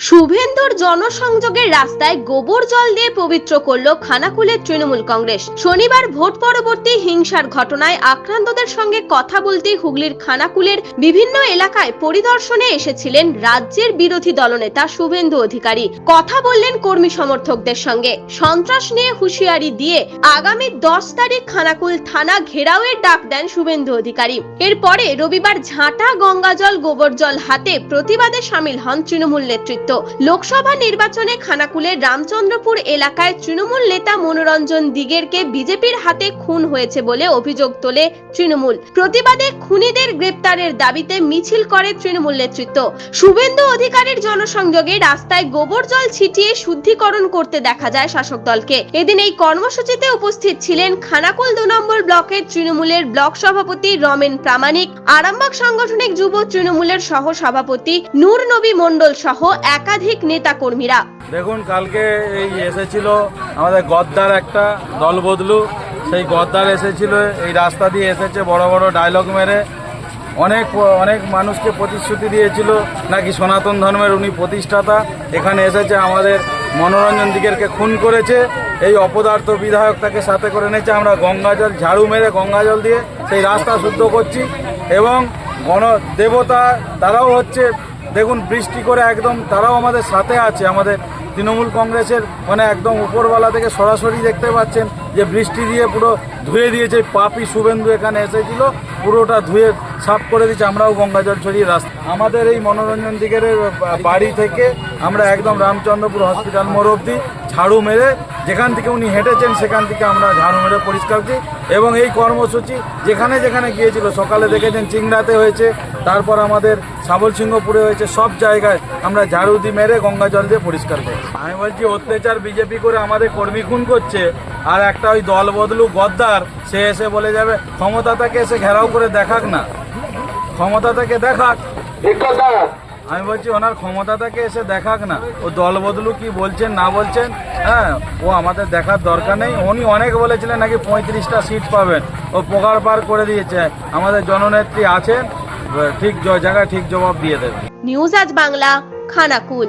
শুভেন্দুর জনসংযোগের রাস্তায় গোবর জল দিয়ে পবিত্র করল খানাকুলের তৃণমূল কংগ্রেস। শনিবার ভোট পরবর্তী হিংসার ঘটনায় আক্রান্তদের সঙ্গে কথা বলতে হুগলির খানাকুলের বিভিন্ন এলাকায় পরিদর্শনে এসেছিলেন রাজ্যের বিরোধী দলনেতা শুভেন্দু অধিকারী। কথা বললেন কর্মী সমর্থকদের সঙ্গে। সন্ত্রাস নিয়ে হুঁশিয়ারি দিয়ে আগামী দশ তারিখ খানাকুল থানা ঘেরাওয়ের ডাক দেন শুভেন্দু অধিকারী। এরপরে রবিবার ঝাঁটা গঙ্গাজল গোবর জল হাতে প্রতিবাদে সামিল হন তৃণমূল নেতৃত্ব। লোকসভা নির্বাচনে খানাকুলের রামচন্দ্রপুর এলাকায় তৃণমূল নেতা মনোরঞ্জন দিগেরকে বিজেপির হাতে খুন হয়েছে বলে অভিযোগ তোলে তৃণমূল। প্রতিবাদে খুনিদের গ্রেপ্তারের দাবিতে মিছিল করে তৃণমূল নেতৃত্ব। শুভেন্দু অধিকারীর জনসংযোগে রাস্তায় গোবর জল ছিটিয়ে শুদ্ধিকরণ করতে দেখা যায় শাসক দলকে। এদিন এই কর্মসূচিতে উপস্থিত ছিলেন খানাকুল দু নম্বর ব্লকের তৃণমূলের ব্লক সভাপতি রমেন প্রামাণিক, আরামবাগ সাংগঠনিক যুব তৃণমূলের সহ সভাপতি নূর নবী মণ্ডল সহ একাধিক নেতা কর্মীরা দেখুন, কালকে এই এসেছিল আমাদের গদ্দার একটা দল বদলু। সেই গদ্দার এসেছিল, এই রাস্তা দিয়ে এসেছে বড় বড় ডায়লগ মেরে। অনেক অনেক মানুষকে প্রতিশ্রুতি দিয়েছিল, নাকি সনাতন ধর্মের উনি প্রতিষ্ঠাতা। এখানে এসেছে আমাদের মনোরঞ্জন দিগেরকে খুন করেছে। এই অপদার্থ বিধায়ক তাকে সাথে করে নিয়েছে আমরা গঙ্গাজল ঝাড়ু মেরে গঙ্গাজল দিয়ে সেই রাস্তা শুদ্ধ করছি। এবং গণ দেবতা তারাও হচ্ছে দেখুন, বৃষ্টি করে একদম তারাও আমাদের সাথে আছে, আমাদের তৃণমূল কংগ্রেসের মানে একদম উপরওয়ালা থেকে সরাসরি দেখতে পাচ্ছেন যে বৃষ্টি দিয়ে পুরো ধুয়ে দিয়েছে, পাপি শুভেন্দু এখানে এসেছিল, পুরোটা ধুয়ে সাফ করে দিয়েছে, আমরাও গঙ্গা জল ছড়িয়ে রাস্তা আমাদের এই মনোরঞ্জন দিকের বাড়ি থেকে আমরা একদম রামচন্দ্রপুর হসপিটাল মোড় অবধি ঝাড়ু মেরে যেখান থেকে উনি হেঁটেছেন, সেখান থেকে আমরা ঝাড়ু মেরে পরিষ্কার করি এবং এই কর্মসূচি যেখানে যেখানে গিয়েছিল, সকালে দেখেছেন চিংড়াতে হয়েছে, তারপর আমাদের সাবল সিংহপুরে হয়েছে, সব জায়গায় আমরা ঝাড়ু দিয়ে মেরে গঙ্গা জল দিয়ে পরিষ্কার করি আমি বলছি, অত্যাচার বিজেপি করে আমাদের কর্মী খুন করছে, আর একটা ওই দল বদলু গদ্দার। সে এসে বলে যাবে ক্ষমতা তাকে এসে ঘেরাও করে দেখাক না। ক্ষমতা তাকে দেখাক। আমি বলছি ওনার ক্ষমতাটাকে এসে দেখাক না। ও দল বদলু কি বলছেন না বলছেন হ্যাঁ ও আমাদের দেখার দরকার নেই। উনি অনেক বলেছিলেন নাকি পঁয়ত্রিশটা সিট পাবেন। ও পোকার পার করে দিয়েছে। আমাদের জননেত্রী আছেন ঠিক জায়গায় ঠিক জবাব দিয়ে দেবে। নিউজ আজ বাংলা খানাকুল।